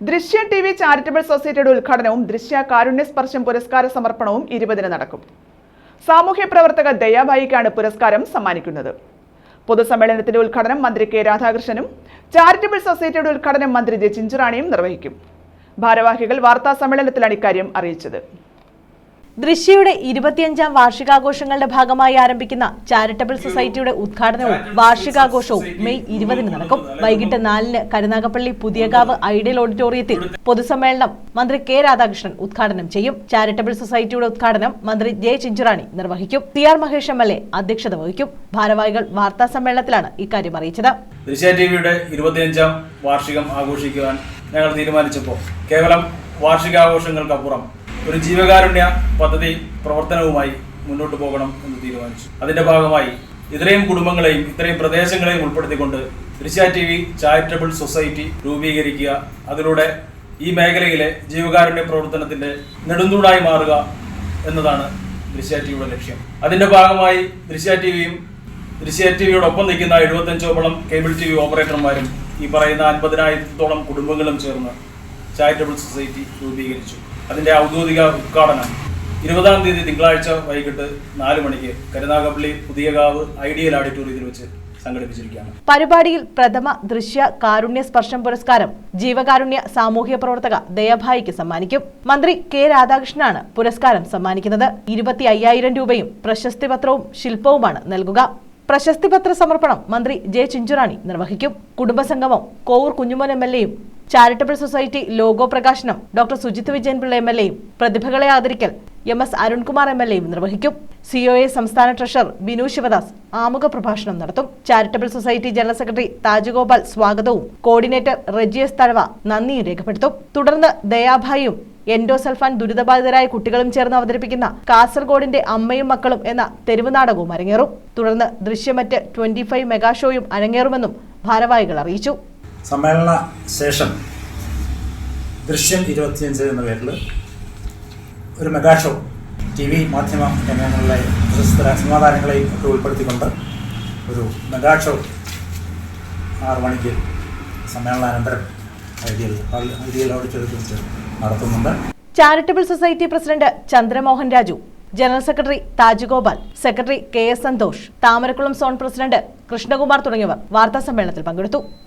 ദൃശ്യ T V charitable സൊസൈറ്റിയുടെ ഉദ്ഘാടനവും ദൃശ്യ കാരുണ്യ സ്പർശം പുരസ്കാര സമർപ്പണവും ഇരുപതിന് നടക്കും. സാമൂഹ്യ പ്രവർത്തക ദയാബായിക്കാണ് പുരസ്കാരം സമ്മാനിക്കുന്നത്. പൊതുസമ്മേളനത്തിന്റെ ഉദ്ഘാടനം മന്ത്രി കെ രാധാകൃഷ്ണനും ചാരിറ്റബിൾ സൊസൈറ്റിയുടെ ഉദ്ഘാടനം മന്ത്രി ജെ ചിഞ്ചുറാണിയും നിർവഹിക്കും. ഭാരവാഹികൾ വാർത്താ സമ്മേളനത്തിലാണ് ഇക്കാര്യം അറിയിച്ചത്. ദൃശ്യയുടെ ഇരുപത്തിയഞ്ചാം വാർഷികാഘോഷങ്ങളുടെ ഭാഗമായി ആരംഭിക്കുന്ന ചാരിറ്റബിൾ സൊസൈറ്റിയുടെ ഉദ്ഘാടനവും വാർഷികാഘോഷവും മെയ് ഇരുപതിന് നടക്കും. വൈകിട്ട് നാലിന് കരുനാഗപ്പള്ളി പുതിയകാവ് ഐഡിയൽ ഓഡിറ്റോറിയത്തിൽ പൊതുസമ്മേളനം മന്ത്രി കെ രാധാകൃഷ്ണൻ ഉദ്ഘാടനം ചെയ്യും. ചാരിറ്റബിൾ സൊസൈറ്റിയുടെ ഉദ്ഘാടനം മന്ത്രി ജെ ചിഞ്ചുറാണി നിർവഹിക്കും. C R Mahesh M L A അധ്യക്ഷത വഹിക്കും. ഭാരവാഹികൾ വാർത്താ സമ്മേളനത്തിലാണ് ഇക്കാര്യം അറിയിച്ചത്. ദൃശ്യ ഇരുപത്തിയഞ്ചാം വാർഷികം ആഘോഷിക്കുവാൻ ഞങ്ങൾ തീരുമാനിച്ചപ്പോൾ കേവലം വാർഷികാഘോഷങ്ങൾക്കപ്പുറം ഒരു ജീവകാരുണ്യ പദ്ധതി പ്രവർത്തനവുമായി മുന്നോട്ട് പോകണം എന്ന് തീരുമാനിച്ചു. അതിന്റെ ഭാഗമായി ഇത്രയും കുടുംബങ്ങളെയും ഇത്രയും പ്രദേശങ്ങളെയും ഉൾപ്പെടുത്തിക്കൊണ്ട് Drishya T V charitable society രൂപീകരിക്കുക. അതിലൂടെ ഈ മേഖലയിലെ ജീവകാരുണ്യ പ്രവർത്തനത്തിന്റെ നെടുന്തൂണായി മാറുക എന്നതാണ് ദൃശ്യ ടി വിയുടെ ലക്ഷ്യം. അതിന്റെ ഭാഗമായി ദൃശ്യ ടി വിയും ദൃശ്യ ടി വിയോടൊപ്പം നിൽക്കുന്ന എഴുപത്തഞ്ചോളം കേബിൾ ടി വി ഓപ്പറേറ്റർമാരും ഈ പറയുന്ന അൻപതിനായിരത്തോളം കുടുംബങ്ങളും ചേർന്ന് ചാരിറ്റബിൾ സൊസൈറ്റി രൂപീകരിച്ചു. അതിന്റെ ഔദ്യോഗിക ഉദ്ഘാടനം ഇരുപതാം തീയതി തിങ്കളാഴ്ച വൈകിട്ട് നാല് മണിക്ക് കരുനാഗപ്പള്ളി പുതിയകാവ് ഐഡിയൽ ഓഡിറ്റോറിയത്തിൽ വെച്ച് പരിപാടിയിൽ പ്രഥമ ദൃശ്യ കാരുണ്യ സ്പർശം പുരസ്കാരം ജീവകാരുണ്യ സാമൂഹ്യ പ്രവർത്തക ദയഭായിക്ക് സമ്മാനിക്കും. മന്ത്രി കെ രാധാകൃഷ്ണനാണ് പുരസ്കാരം സമ്മാനിക്കുന്നത്. ഇരുപത്തി അയ്യായിരം രൂപയും പ്രശസ്തി പത്രവും ശില്പവുമാണ് നൽകുക. പ്രശസ്തി പത്ര സമർപ്പണം മന്ത്രി ജെ ചിഞ്ചുറാണി നിർവഹിക്കും. കുടുംബസംഗമം കോവൂർ കുഞ്ഞുമോൻ എം എൽ എയും ചാരിറ്റബിൾ സൊസൈറ്റി ലോഗോ പ്രകാശനം doctor Sujith Vijayanpillai M L എയും പ്രതിഭകളെ ആദരിക്കൽ M S Arunkumar M L എയും നിർവഹിക്കും. സിഒഎ സംസ്ഥാന ട്രഷറർ ബിനു ശിവദാസ് ആമുഖ പ്രഭാഷണം നടത്തും. Charitable society general secretary Thajagopal സ്വാഗതവും. കോർഡിനേറ്റർ റെജിയസ് തഴവ നന്ദിയും രേഖപ്പെടുത്തും. തുടർന്ന് ദയാഭായും എൻഡോസൽഫാൻ ദുരിതബാധിതരായ കുട്ടികളും ചേർന്ന് അവതരിപ്പിക്കുന്ന കാസർഗോഡിന്റെ അമ്മയും മക്കളും എന്ന തെരുവ് നാടകവും അരങ്ങേറും. തുടർന്ന് ദൃശ്യമറ്റ് ട്വന്റി ഫൈവ് മെഗാ ഷോയും അരങ്ങേറുമെന്നും ഭാരവാഹികൾ അറിയിച്ചു. സമ്മേളന ശേഷം ദൃശ്യം ഇരുപത്തിയഞ്ച് എന്ന പേരിൽ ഒരു മെഗാ ഷോ ടി വി മാധ്യമ രംഗങ്ങളിലെ പ്രശസ്ത സിനിമാ താരങ്ങളെയും ഒക്കെ ഉൾപ്പെടുത്തിക്കൊണ്ട് ഒരു മെഗാ ഷോ ആറ് മണിക്ക് സമ്മേളനാനന്തരം ഐഡിയൽ ഐഡിയൽ ഓഡിറ്റോറിയത്തിൽ വെച്ച് നടത്തുന്നുണ്ട്. Charitable society president Chandramohan Raju general secretary Thajugopal secretary K S Santhosh Thamarakkulam zone president Krishnakumar തുടങ്ങിയവർ വാർത്താ സമ്മേളനത്തിൽ പങ്കെടുത്തു.